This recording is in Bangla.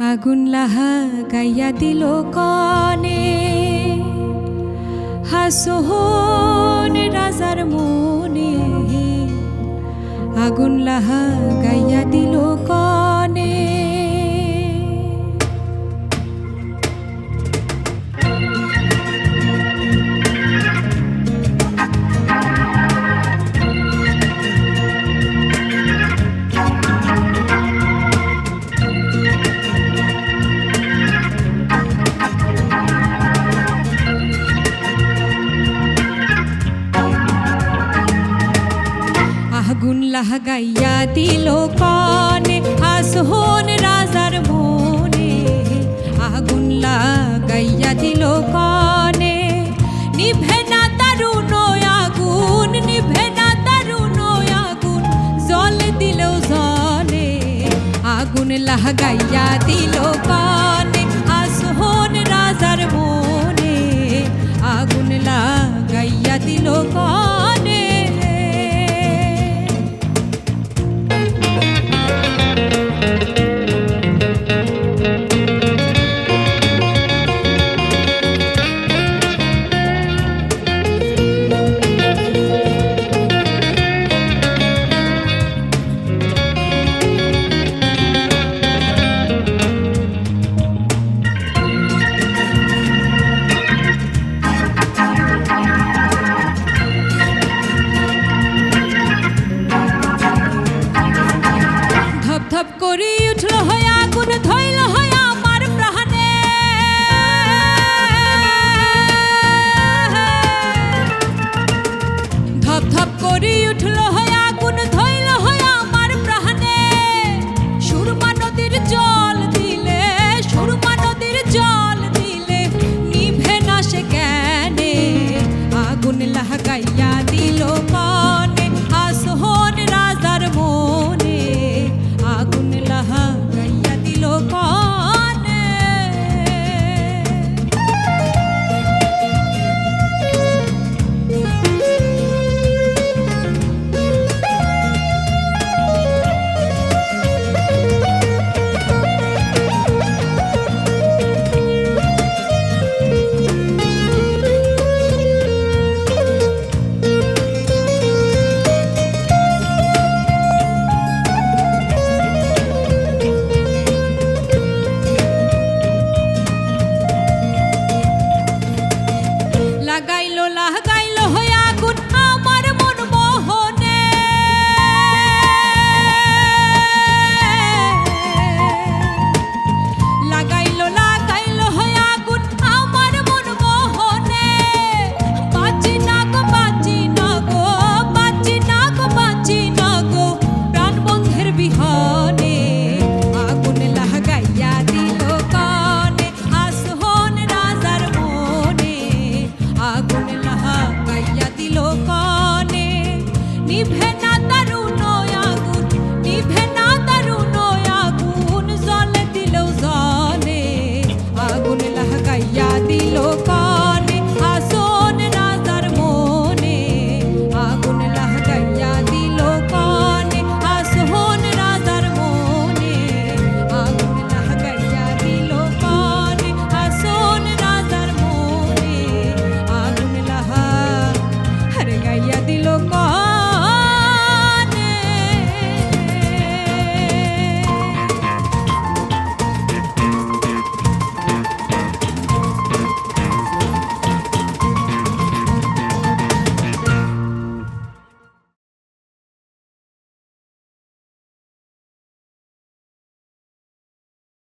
আগুন লাহা গাইয়া দিল কনে। হাসোহন রাজার মনে আগুন লাহা গাইয়া আগুন লাগাইয়া দিল কনে হাসহন রাজার মনে। আগুন লাগাইয়া দিল কনে, নিভে না তারুণ আগুন, নিভে না তারুণ আগুন, জল দিলেও জলে। আগুন লাগাইয়া দিল কনে। উঠল হয়ে আগুন